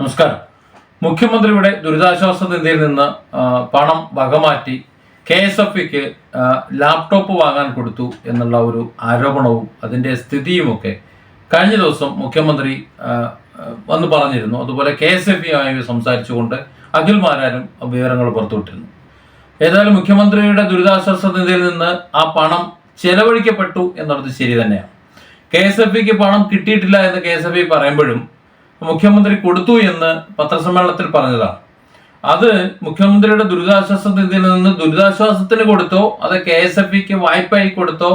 നമസ്കാരം. മുഖ്യമന്ത്രിയുടെ ദുരിതാശ്വാസ നിധിയിൽ നിന്ന് പണം വകമാറ്റി കെ എസ് എഫ് ഇക്ക് ലാപ്ടോപ്പ് വാങ്ങാൻ കൊടുത്തു എന്നുള്ള ഒരു ആരോപണവും അതിന്റെ സ്ഥിതിയുമൊക്കെ കഴിഞ്ഞ ദിവസം മുഖ്യമന്ത്രി വന്ന് പറഞ്ഞിരുന്നു. അതുപോലെ കെ എസ് എഫ് ഇയുമായി സംസാരിച്ചുകൊണ്ട് അഖിൽ മാരാരും വിവരങ്ങൾ പുറത്തുവിട്ടിരുന്നു. ഏതായാലും മുഖ്യമന്ത്രിയുടെ ദുരിതാശ്വാസ നിധിയിൽ നിന്ന് ആ പണം ചെലവഴിക്കപ്പെട്ടു എന്നുള്ളത് ശരി തന്നെയാണ്. കെ എസ് എഫ് ഇക്ക് പണം കിട്ടിയിട്ടില്ല എന്ന് കെ എസ് എഫ് ഇ പറയുമ്പോഴും മുഖ്യമന്ത്രി കൊടുത്തു എന്ന് പത്രസമ്മേളനത്തിൽ പറഞ്ഞതാണ്. അത് മുഖ്യമന്ത്രിയുടെ ദുരിതാശ്വാസ നിധിയിൽ നിന്ന് ദുരിതാശ്വാസത്തിന് കൊടുത്തോ അത് കെ എസ് എഫ് ഇക്ക് വായ്പയായി കൊടുത്തോ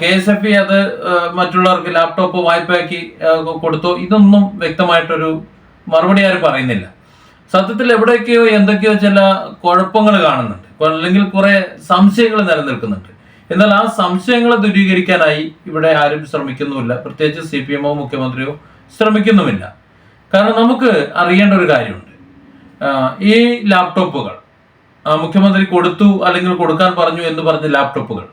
കെ എസ് എഫ് ഇ അത് മറ്റുള്ളവർക്ക് ലാപ്ടോപ്പ് വായ്പയാക്കി കൊടുത്തോ ഇതൊന്നും വ്യക്തമായിട്ടൊരു മറുപടി ആരും പറയുന്നില്ല. സത്യത്തിൽ എവിടെയൊക്കെയോ എന്തൊക്കെയോ ചില കുഴപ്പങ്ങൾ കാണുന്നുണ്ട്. അല്ലെങ്കിൽ കുറെ സംശയങ്ങൾ നിലനിൽക്കുന്നുണ്ട്. എന്നാൽ ആ സംശയങ്ങളെ ദൂരീകരിക്കാനായി ഇവിടെ ആരും ശ്രമിക്കുന്നുമില്ല. പ്രത്യേകിച്ച് സി പി എമ്മോ മുഖ്യമന്ത്രിയോ ശ്രമിക്കുന്നുമില്ല. കാരണം നമുക്ക് അറിയേണ്ട ഒരു കാര്യമുണ്ട്. ഈ ലാപ്ടോപ്പുകൾ മുഖ്യമന്ത്രി കൊടുത്തു അല്ലെങ്കിൽ കൊടുക്കാൻ പറഞ്ഞു എന്ന് പറഞ്ഞ ലാപ്ടോപ്പുകൾ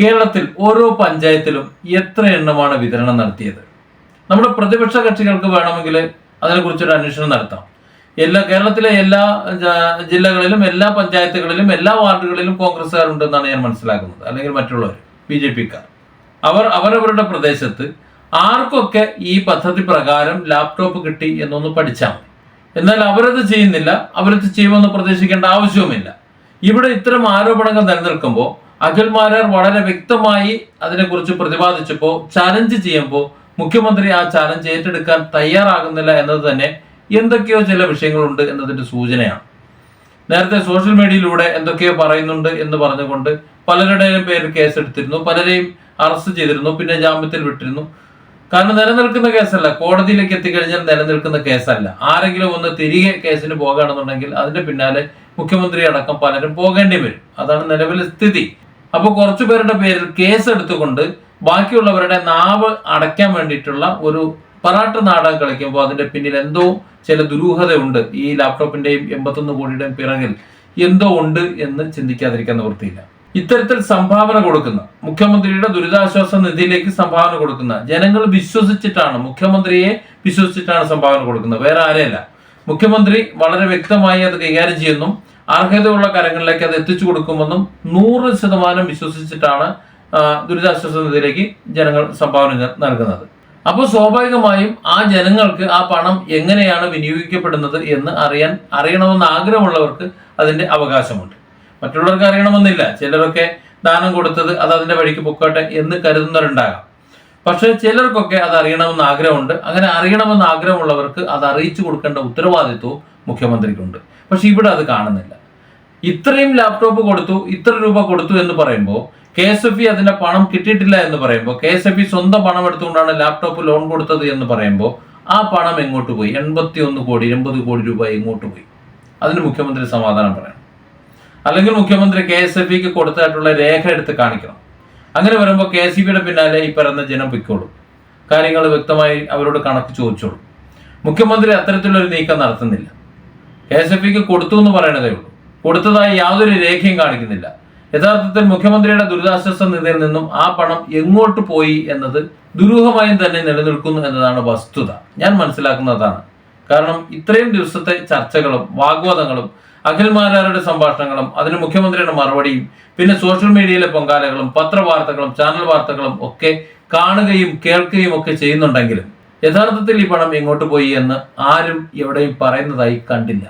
കേരളത്തിൽ ഓരോ പഞ്ചായത്തിലും എത്ര എണ്ണമാണ് വിതരണം നടത്തിയത്? നമ്മുടെ പ്രതിപക്ഷ കക്ഷികൾക്ക് വേണമെങ്കിൽ അതിനെക്കുറിച്ചൊരു അന്വേഷണം നടത്താം. എല്ലാ കേരളത്തിലെ എല്ലാ ജില്ലകളിലും എല്ലാ പഞ്ചായത്തുകളിലും എല്ലാ വാർഡുകളിലും കോൺഗ്രസ്സുകാരുണ്ടെന്നാണ് ഞാൻ മനസ്സിലാക്കുന്നത്. അല്ലെങ്കിൽ മറ്റുള്ളവർ ബി ജെ പിക്കാർ. അവർ അവരവരുടെ പ്രദേശത്ത് ആർക്കൊക്കെ ഈ പദ്ധതി പ്രകാരം ലാപ്ടോപ്പ് കിട്ടി എന്നൊന്ന് പഠിച്ചാൽ എന്നാൽ അവരത് ചെയ്യുന്നില്ല അവരത് ചെയ്യുമെന്ന് പ്രതീക്ഷിക്കേണ്ട ആവശ്യവുമില്ല. ഇവിടെ ഇത്തരം ആരോപണങ്ങൾ നിലനിൽക്കുമ്പോൾ അഖിൽമാരാർ വളരെ വ്യക്തമായി അതിനെക്കുറിച്ച് പ്രതിപാദിച്ചപ്പോൾ ചാലഞ്ച് ചെയ്യുമ്പോൾ മുഖ്യമന്ത്രി ആ ചാലഞ്ച് ഏറ്റെടുക്കാൻ തയ്യാറാകുന്നില്ല എന്നത് തന്നെ എന്തൊക്കെയോ ചില വിഷയങ്ങളുണ്ട് എന്നതിന്റെ സൂചനയാണ്. നേരത്തെ സോഷ്യൽ മീഡിയയിലൂടെ എന്തൊക്കെയോ പറയുന്നുണ്ട് എന്ന് പറഞ്ഞുകൊണ്ട് പലരുടെയും പേരിൽ കേസെടുത്തിരുന്നു പലരെയും അറസ്റ്റ് ചെയ്തിരുന്നു പിന്നെ ജാമ്യത്തിൽ വിട്ടിരുന്നു. കാരണം നിലനിൽക്കുന്ന കേസല്ല. കോടതിയിലേക്ക് എത്തിക്കഴിഞ്ഞാൽ നിലനിൽക്കുന്ന കേസല്ല. ആരെങ്കിലും ഒന്ന് തിരികെ കേസിന് പോകുകയാണെന്നുണ്ടെങ്കിൽ അതിന്റെ പിന്നാലെ മുഖ്യമന്ത്രി അടക്കം പലരും പോകേണ്ടി വരും. അതാണ് നിലവിലെ സ്ഥിതി. അപ്പോൾ കുറച്ചു പേരുടെ പേരിൽ കേസ് എടുത്തുകൊണ്ട് ബാക്കിയുള്ളവരുടെ നാവ് അടയ്ക്കാൻ വേണ്ടിയിട്ടുള്ള ഒരു പറാട്ട് നാടകം കളിക്കുമ്പോൾ അതിന്റെ പിന്നിൽ എന്തോ ചില ദുരൂഹതയുണ്ട്. ഈ ലാപ്ടോപ്പിന്റെയും എൺപത്തൊന്ന് കോടിയുടെയും പിറകിൽ എന്തോ ഉണ്ട് എന്ന് ചിന്തിക്കാതിരിക്കാൻ നിവൃത്തിയില്ല. ഇത്തരത്തിൽ സംഭാവന കൊടുക്കുന്ന മുഖ്യമന്ത്രിയുടെ ദുരിതാശ്വാസ നിധിയിലേക്ക് സംഭാവന കൊടുക്കുന്ന ജനങ്ങൾ വിശ്വസിച്ചിട്ടാണ് മുഖ്യമന്ത്രിയെ വിശ്വസിച്ചിട്ടാണ് സംഭാവന കൊടുക്കുന്നത്. വേറെ ആരെയല്ല. മുഖ്യമന്ത്രി വളരെ വ്യക്തമായി അത് കൈകാര്യം ചെയ്യുന്നു. അർഹതയുള്ള കരങ്ങളിലേക്ക് അത് എത്തിച്ചു കൊടുക്കുമെന്നും നൂറ് ശതമാനം വിശ്വസിച്ചിട്ടാണ് ദുരിതാശ്വാസ നിധിയിലേക്ക് ജനങ്ങൾ സംഭാവന നൽകുന്നത്. അപ്പോൾ സ്വാഭാവികമായും ആ ജനങ്ങൾക്ക് ആ പണം എങ്ങനെയാണ് വിനിയോഗിക്കപ്പെടുന്നത് എന്ന് അറിയാൻ അറിയണമെന്ന് ആഗ്രഹമുള്ളവർക്ക് അതിന്റെ അവകാശമുണ്ട്. മറ്റുള്ളവർക്ക് അറിയണമെന്നില്ല. ചിലരൊക്കെ ദാനം കൊടുത്തത് അത് അതിന്റെ വഴിക്ക് പൊക്കോട്ടെ എന്ന് കരുതുന്നവരുണ്ടാകാം. പക്ഷേ ചിലർക്കൊക്കെ അത് അറിയണമെന്ന് ആഗ്രഹമുണ്ട്. അങ്ങനെ അറിയണമെന്ന് ആഗ്രഹമുള്ളവർക്ക് അത് അറിയിച്ചു കൊടുക്കേണ്ട ഉത്തരവാദിത്വവും മുഖ്യമന്ത്രിക്കുണ്ട്. പക്ഷെ ഇവിടെ അത് കാണുന്നില്ല. ഇത്രയും ലാപ്ടോപ്പ് കൊടുത്തു ഇത്ര രൂപ കൊടുത്തു എന്ന് പറയുമ്പോൾ കെ എസ് എഫ് ഇ അതിന്റെ പണം കിട്ടിയിട്ടില്ല എന്ന് പറയുമ്പോൾ കെ എസ് എഫ് ഇ സ്വന്തം പണം എടുത്തുകൊണ്ടാണ് ലാപ്ടോപ്പ് ലോൺ കൊടുത്തത് എന്ന് പറയുമ്പോൾ ആ പണം എങ്ങോട്ട് പോയി? എൺപത്തി ഒന്ന് കോടി എൺപത് കോടി രൂപ എങ്ങോട്ട് പോയി? അതിന് മുഖ്യമന്ത്രി സമാധാനം പറയണം. അല്ലെങ്കിൽ മുഖ്യമന്ത്രി കെ എസ് എഫ് ബിക്ക് കൊടുത്തതായിട്ടുള്ള രേഖ എടുത്ത് കാണിക്കണം. അങ്ങനെ വരുമ്പോൾ കെ എസ് ബിയുടെ പിന്നാലെ ഈ പറയുന്ന ജനം പൊയ്ക്കോളും. കാര്യങ്ങൾ വ്യക്തമായി അവരോട് കണക്ക് ചോദിച്ചോളും. മുഖ്യമന്ത്രി ഒരു നീക്കം നടത്തുന്നില്ല. കെ എസ് എഫ് ബിക്ക് കൊടുത്തു എന്ന് പറയണതേ ഉള്ളൂ. കൊടുത്തതായി യാതൊരു രേഖയും കാണിക്കുന്നില്ല. യഥാർത്ഥത്തിൽ മുഖ്യമന്ത്രിയുടെ ദുരിതാശ്വാസ നിധിയിൽ നിന്നും ആ പണം എങ്ങോട്ട് പോയി എന്നത് ദുരൂഹമായും തന്നെ നിലനിൽക്കുന്നു എന്നതാണ് വസ്തുത. ഞാൻ മനസ്സിലാക്കുന്നതാണ്. കാരണം ഇത്രയും ദിവസത്തെ ചർച്ചകളും വാഗ്വാദങ്ങളും അഖിൽമാരാരുടെ സംഭാഷണങ്ങളും അതിന് മുഖ്യമന്ത്രിയുടെ മറുപടിയും പിന്നെ സോഷ്യൽ മീഡിയയിലെ പൊങ്കാലകളും പത്രവാർത്തകളും ചാനൽ വാർത്തകളും ഒക്കെ കാണുകയും കേൾക്കുകയും ഒക്കെ ചെയ്യുന്നുണ്ടെങ്കിലും യഥാർത്ഥത്തിൽ ഈ പണം എങ്ങോട്ട് പോയി എന്ന് ആരും എവിടെയും പറയുന്നതായി കണ്ടില്ല.